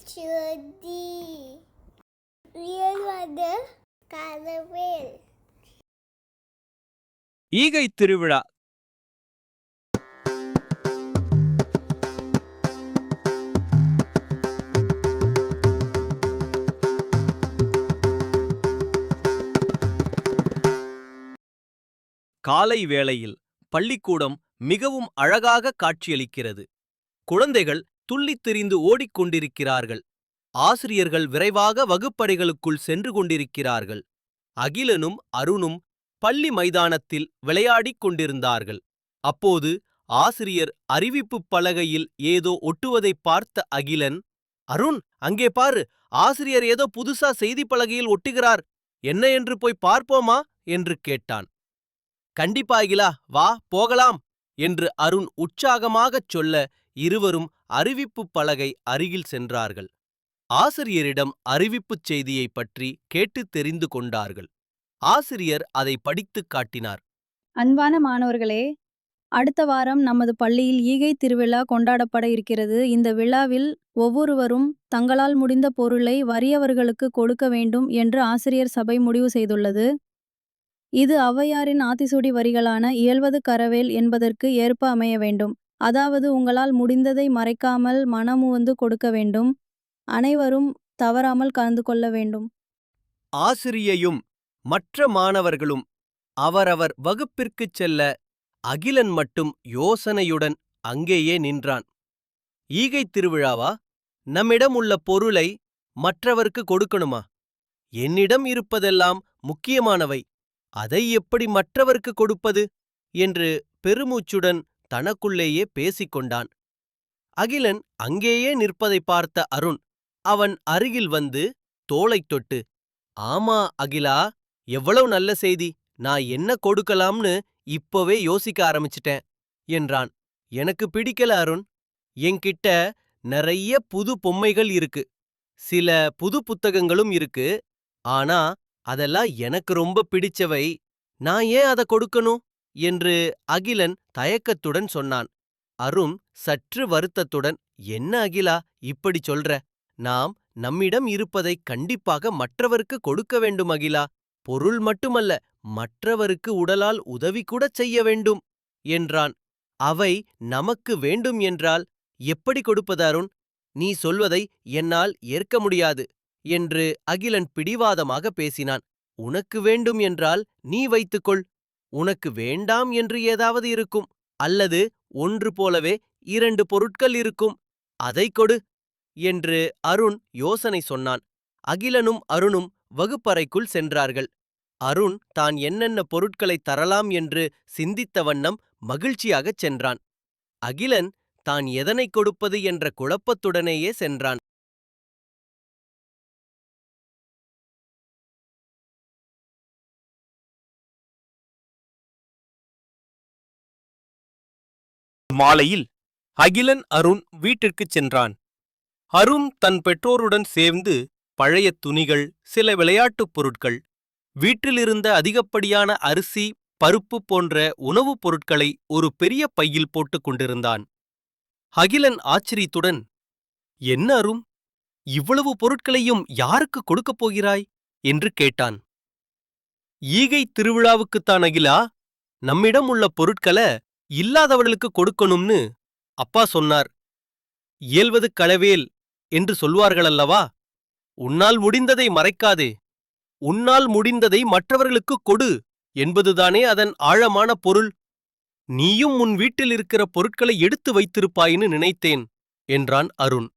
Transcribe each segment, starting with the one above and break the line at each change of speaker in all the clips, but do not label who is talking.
சுதி உயர்வது கதவேல்
ஈகை திருவிழா. காலை வேளையில் பள்ளிக்கூடம் மிகவும் அழகாக காட்சியளிக்கிறது. குழந்தைகள் துள்ளித் திரிந்து ஓடிக்கொண்டிருக்கிறார்கள். ஆசிரியர்கள் விரைவாக வகுப்பறைகளுக்குள் சென்று கொண்டிருக்கிறார்கள். அகிலனும் அருணும் பள்ளி மைதானத்தில் விளையாடிக் கொண்டிருந்தார்கள். அப்போது ஆசிரியர் அறிவிப்புப் பலகையில் ஏதோ ஒட்டுவதைப் பார்த்த அகிலன் அருண் அங்கே பாரு ஆசிரியர் ஏதோ புதுசா செய்தி பலகையில் ஒட்டுகிறார். என்ன என்று போய் பார்ப்போமா? என்று கேட்டான். கண்டிப்பா அகிலா வா போகலாம் என்று அருண் உற்சாகமாகச் சொல்ல இருவரும் அறிவிப்புப் பலகை அருகில் சென்றார்கள். ஆசிரியரிடம் அறிவிப்புச் செய்தியைப் பற்றி கேட்டுத் தெரிந்து கொண்டார்கள். ஆசிரியர் அதை படித்துக் காட்டினார்.
அன்பான மாணவர்களே அடுத்த வாரம் நமது பள்ளியில் ஈகை திருவிழா கொண்டாடப்பட இருக்கிறது. இந்த விழாவில் ஒவ்வொருவரும் தங்களால் முடிந்த பொருளை வறியவர்களுக்கு கொடுக்க வேண்டும் என்று ஆசிரியர் சபை முடிவு செய்துள்ளது. இது ஔவையாரின் ஆத்திசூடி வரிகளான இயல்வது கரவேல் என்பதற்கு ஏற்ப அமைய வேண்டும். அதாவது உங்களால் முடிந்ததை மறைக்காமல் மனமுவந்து கொடுக்க வேண்டும். அனைவரும் தவறாமல் கலந்து கொள்ள வேண்டும்.
ஆசிரியையும் மற்ற மாணவர்களும் அவரவர் வகுப்பிற்குச் செல்ல அகிலன் மட்டும் யோசனையுடன் அங்கேயே நின்றான். ஈகைத் திருவிழாவா? நம்மிடம் உள்ள பொருளை மற்றவருக்கு கொடுக்கணுமா? என்னிடம் இருப்பதெல்லாம் முக்கியமானவை. அதை எப்படி மற்றவருக்கு கொடுப்பது? என்று பெருமூச்சுடன் தனக்குள்ளேயே பேசிக்கொண்டான். அகிலன் அங்கேயே நிற்பதைப் பார்த்த அருண் அவன் அருகில் வந்து தோளைத் தொட்டு ஆமா அகிலா எவ்வளவு நல்ல செய்தி நான் என்ன கொடுக்கலாம்னு இப்பவே யோசிக்க ஆரம்பிச்சிட்டேன் என்றான். எனக்கு பிடிக்கல அருண் என்கிட்ட நிறைய புது பொம்மைகள் இருக்கு சில புது புத்தகங்களும் இருக்கு ஆனா அதெல்லாம் எனக்கு ரொம்ப பிடிச்சவை நான் ஏன் அத கொடுக்கணும்? என்று அகிலன் தயக்கத்துடன் சொன்னான். அருண் சற்று வருத்தத்துடன் என்ன அகிலா இப்படி சொல்ற? நாம் நம்மிடம் இருப்பதை கண்டிப்பாக மற்றவருக்கு கொடுக்க வேண்டும் அகிலா. பொருள் மட்டுமல்ல மற்றவருக்கு உடலால் உதவி கூட செய்ய வேண்டும் என்றான். அவை நமக்கு வேண்டும் என்றால் எப்படி கொடுப்பது அருண்? நீ சொல்வதை என்னால் ஏற்க முடியாது என்று அகிலன் பிடிவாதமாக பேசினான். உனக்கு வேண்டும் என்றால் நீ வைத்துக்கொள் உனக்கு வேண்டாம் என்று ஏதாவது இருக்கும் அல்லது ஒன்று போலவே இரண்டு பொருட்கள் இருக்கும் அதை கொடு என்று அருண் யோசனை சொன்னான். அகிலனும் அருணும் வகுப்பறைக்குள் சென்றார்கள். அருண் தான் என்னென்ன பொருட்களை தரலாம் என்று சிந்தித்த வண்ணம் மகிழ்ச்சியாகச் சென்றான். அகிலன் தான் எதனைக் கொடுப்பது என்ற குழப்பத்துடனேயே சென்றான். மாலையில் அகிலன் அருண் வீட்டிற்குச் சென்றான். அருண் தன் பெற்றோருடன் சேர்ந்து பழைய துணிகள் சில விளையாட்டுப் பொருட்கள் வீட்டிலிருந்த அதிகப்படியான அரிசி பருப்பு போன்ற உணவுப் பொருட்களை ஒரு பெரிய பையில் போட்டுக் கொண்டிருந்தான். அகிலன் ஆச்சரியத்துடன் என்ன அருண் இவ்வளவு பொருட்களையும் யாருக்கு கொடுக்கப் போகிறாய்? என்று கேட்டான். ஈகை திருவிழாவுக்குத்தான் அகிலா. நம்மிடம் உள்ள பொருட்கள இல்லாதவர்களுக்கு கொடுக்கணும்னு அப்பா சொன்னார். இயல்வது களவேல் என்று சொல்வார்களல்லவா? உன்னால் முடிந்ததை மறைக்காதே. உன்னால் முடிந்ததை மற்றவர்களுக்குக் கொடு என்பதுதானே அதன் ஆழமான பொருள். நீயும் உன் வீட்டில் இருக்கிற பொருட்களை எடுத்து வைத்திருப்பாயின்னு நினைத்தேன் என்றான் அருண்.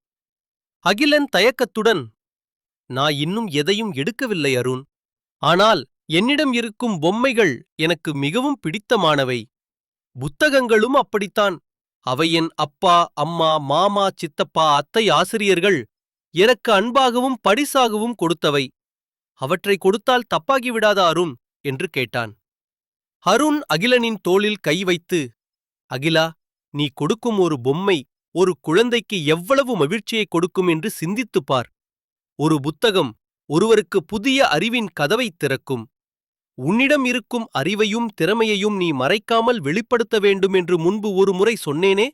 அகிலன் தயக்கத்துடன் நான் இன்னும் எதையும் எடுக்கவில்லை அருண். ஆனால் என்னிடம் இருக்கும் பொம்மைகள் எனக்கு மிகவும் பிடித்தமானவை. புத்தகங்களும் அப்படித்தான். அவை என் அப்பா அம்மா மாமா சித்தப்பா அத்தை ஆசிரியர்கள் எனக்கு அன்பாகவும் பரிசாகவும் கொடுத்தவை. அவற்றை கொடுத்தால் தப்பாகிவிடாதா அருண் என்று கேட்டான். அருண் அகிலனின் தோளில் கை வைத்து அகிலா நீ கொடுக்கும் ஒரு பொம்மை ஒரு குழந்தைக்கு எவ்வளவு மகிழ்ச்சியை கொடுக்கும் என்று சிந்தித்துப் பார். ஒரு புத்தகம் ஒருவருக்கு புதிய அறிவின் கதவைத் திறக்கும். உன்னிடம் இருக்கும் அறிவையும் திறமையையும் நீ மறைக்காமல் வெளிப்படுத்த வேண்டும் என்று முன்பு ஒரு முறை சொன்னேனே?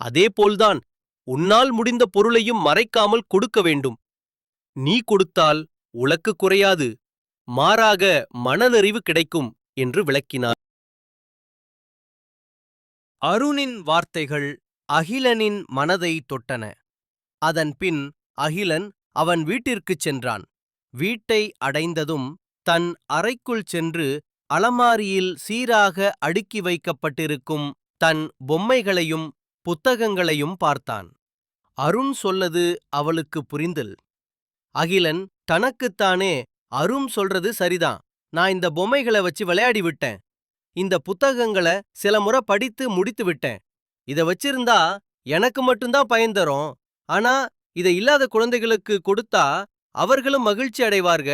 அதேபோல்தான் உன்னால் முடிந்த பொருளையும் மறைக்காமல் கொடுக்க வேண்டும். நீ கொடுத்தால் உலக்கு குறையாது மாறாக மனநிறைவு கிடைக்கும் என்று விளக்கினார். அருணின் வார்த்தைகள் அகிலனின் மனதை தொட்டன. அதன்பின் அகிலன் அவன் வீட்டிற்குச் சென்றான். வீட்டை அடைந்ததும் தன் அறைக்குள் சென்று அலமாரியில் சீராக அடுக்கி வைக்கப்பட்டிருக்கும் தன் பொம்மைகளையும் புத்தகங்களையும் பார்த்தான். அருண் சொல்லது அவளுக்கு புரிந்தல். அகிலன் தனக்குத்தானே அருண் சொல்றது சரிதான். நான் இந்த பொம்மைகளை வச்சு விளையாடி விட்டேன். இந்த புத்தகங்களை சில முறை படித்து முடித்து விட்டேன். இத வச்சிருந்தா எனக்கு மட்டும்தான் பயன் தரும். ஆனா இதை இல்லாத குழந்தைகளுக்கு கொடுத்தா அவர்களும் மகிழ்ச்சி அடைவார்க.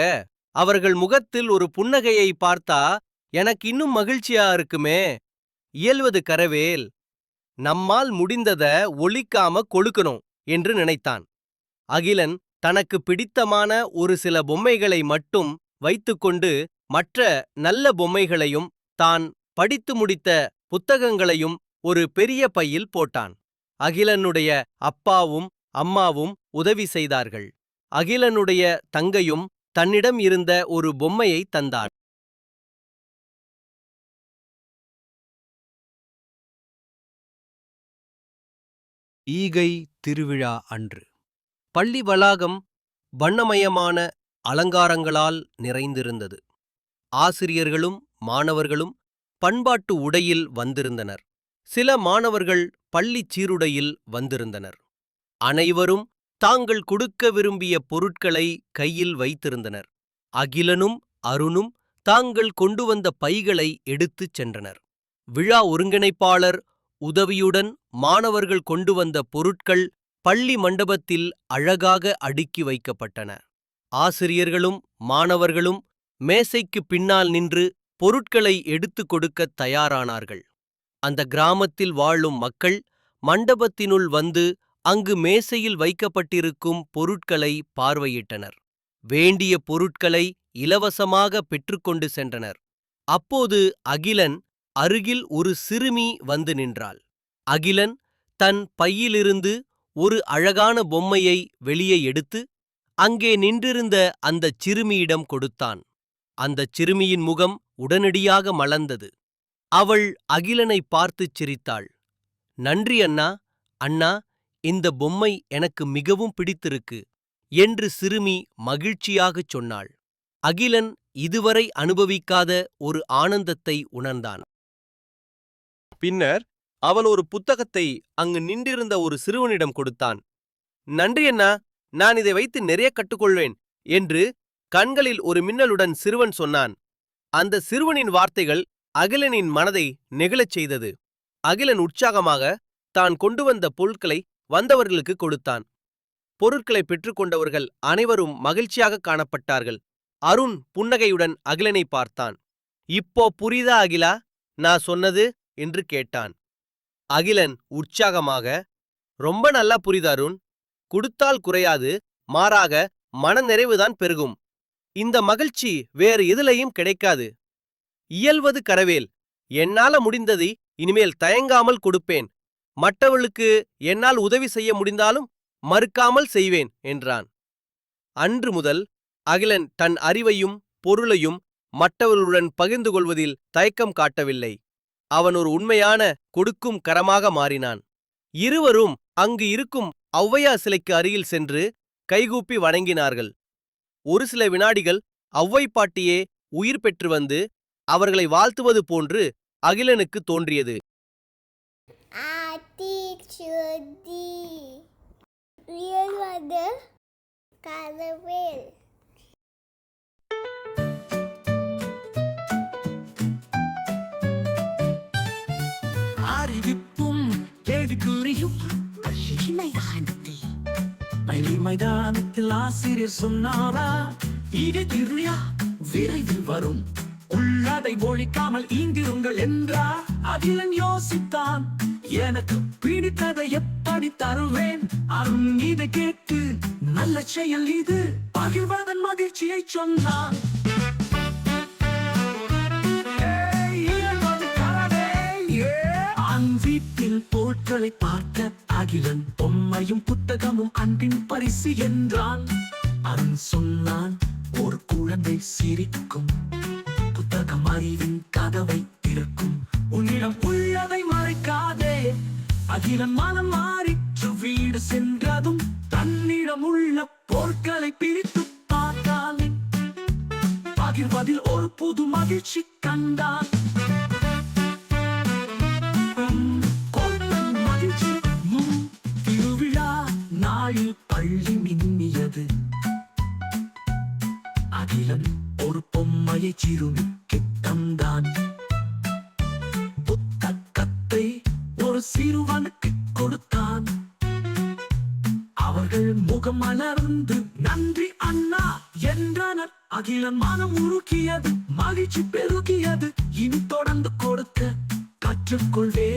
அவர்கள் முகத்தில் ஒரு புன்னகையை பார்த்தா எனக்கு இன்னும் மகிழ்ச்சியா இருக்குமே? இயல்வது கரவேல். நம்மால் முடிந்தத ஒளிக்காம கொழுக்கணும் என்று நினைத்தான். அகிலன் தனக்கு பிடித்தமான ஒரு சில பொம்மைகளை மட்டும் வைத்துக்கொண்டு மற்ற நல்ல பொம்மைகளையும் தான் படித்து முடித்த புத்தகங்களையும் ஒரு பெரிய பையில் போட்டான். அகிலனுடைய அப்பாவும் அம்மாவும் உதவி செய்தார்கள். அகிலனுடைய தங்கையும் தன்னிடம் இருந்த ஒரு பொம்மையை தந்தார் ஈகை திருவிழா அன்று. பள்ளி வளாகம் வண்ணமயமான அலங்காரங்களால் நிறைந்திருந்தது. ஆசிரியர்களும் மாணவர்களும் பண்பாட்டு உடையில் வந்திருந்தனர். சில மாணவர்கள் பள்ளிச் சீருடையில் வந்திருந்தனர். அனைவரும் தாங்கள் கொடுக்க விரும்பிய பொருட்களை கையில் வைத்திருந்தனர். அகிலனும் அருணும் தாங்கள் கொண்டு வந்த பைகளை எடுத்துச் சென்றனர். விழா ஒருங்கிணைப்பாளர் உதவியுடன் மாணவர்கள் கொண்டு வந்த பொருட்கள் பள்ளி மண்டபத்தில் அழகாக அடுக்கி வைக்கப்பட்டன. ஆசிரியர்களும் மாணவர்களும் மேசைக்கு பின்னால் நின்று பொருட்களை எடுத்துக் கொடுக்கத் தயாரானார்கள். அந்த கிராமத்தில் வாழும் மக்கள் மண்டபத்தினுள் வந்து அங்கு மேசையில் வைக்கப்பட்டிருக்கும் பொருட்களை பார்வையிட்டனர். வேண்டிய பொருட்களை இலவசமாக பெற்றுக்கொண்டு சென்றனர். அப்போது அகிலன் அருகில் ஒரு சிறுமி வந்து நின்றாள். அகிலன் தன் பையிலிருந்து ஒரு அழகான பொம்மையை வெளியே எடுத்து அங்கே நின்றிருந்த அந்தச் சிறுமியிடம் கொடுத்தான். அந்தச் சிறுமியின் முகம் உடனடியாக மலர்ந்தது. அவள் அகிலனை பார்த்துச் சிரித்தாள். நன்றி அண்ணா. அண்ணா இந்த பொம்மை எனக்கு மிகவும் பிடித்திருக்கு என்று சிறுமி மகிழ்ச்சியாகச் சொன்னாள். அகிலன் இதுவரை அனுபவிக்காத ஒரு ஆனந்தத்தை உணர்ந்தான். பின்னர் அவன் ஒரு புத்தகத்தை அங்கு நின்றிருந்த ஒரு சிறுவனிடம் கொடுத்தான். நன்றி அண்ணா நான் இதை வைத்து நிறைய கற்றுக்கொள்வேன் என்று கண்களில் ஒரு மின்னலுடன் சிறுவன் சொன்னான். அந்த சிறுவனின் வார்த்தைகள் அகிலனின் மனதை நெகிழச் செய்தது. அகிலன் உற்சாகமாக தான் கொண்டு வந்த பொருட்களை வந்தவர்களுக்கு கொடுத்தான். பொருட்களை பெற்றுக்கொண்டவர்கள் அனைவரும் மகிழ்ச்சியாக காணப்பட்டார்கள். அருண் புன்னகையுடன் அகிலனை பார்த்தான். இப்போ புரிதா அகிலா? நான் சொன்னது? என்று கேட்டான். அகிலன் உற்சாகமாக ரொம்ப நல்லா புரியுது அருண். கொடுத்தால் குறையாது மாறாக மனநிறைவுதான் பெருகும். இந்த மகிழ்ச்சி வேறு எதுலையும் கிடைக்காது. இயல்வது கரவேல். என்னால முடிந்ததை இனிமேல் தயங்காமல் கொடுப்பேன். மற்றவர்களுக்கு என்னால் உதவி செய்ய முடிந்தாலும் மறுக்காமல் செய்வேன் என்றான். அன்று முதல் அகிலன் தன் அறிவையும் பொருளையும் மற்றவர்களுடன் பகிர்ந்து கொள்வதில் தயக்கம் காட்டவில்லை. அவன் ஒரு உண்மையான கொடுக்கும் கரமாக மாறினான். இருவரும் அங்கு இருக்கும் ஔவையா சிலைக்கு அருகில் சென்று கைகூப்பி வணங்கினார்கள். ஒரு சில வினாடிகள் ஔவை பாட்டியே உயிர் பெற்று வந்து அவர்களை வாழ்த்துவது போன்று அகிலனுக்கு தோன்றியது.
ஆத்தி சுதி இயல்வது கரவேல்
அறிவிப்பும் கேள்விக்குறியும் இணையானது பள்ளி மைதானத்தில் ஆசிரியர் சொன்னாரா? இது திருவிழா விரைவில் வரும். உள்ளதை ஒழிக்காமல் இங்கிருங்கள் என்றார் அதிலன் யோசித்தான். எனக்கு பிடித்ததை எப்படி தருவேன்? அருண் இதை கேட்டு நல்ல செயல் இது. பகிர்வதன் மகிழ்ச்சியை சொன்னான் பொருட்களை பார்த்த அகிலன் பொம்மையும் புத்தகமும் அன்பின் பரிசு என்றான். அருண் சொன்னான் ஒரு குழந்தை சிரிக்கும். புத்தகம் அறிவின் கதவை திறக்கும். உன்னிடம் அகிலன் மனம் மாறிற்று வீடு சென்றதும் தன்னிடம் உள்ள போர்க்களை பிரித்து பார்த்தான் பகிர்வதில் ஒரு புது மகிழ்ச்சி கண்டான் மகிழ்ச்சி. உம், திருவிழா நாளில் பள்ளி மின்னியது. அகிலன் ஒரு பொம்மையை சிறுமிக்கு தந்தான். ஒரு சிறுவனுக்கு கொடுத்தான். அவர்கள் முகம் மலர்ந்து நன்றி அண்ணா என்றனர். அகில மனம் உருக்கியது மகிழ்ச்சி பெருகியது. இனி தொடர்ந்து கொடுக்க கற்றுக்கொள்வேன்.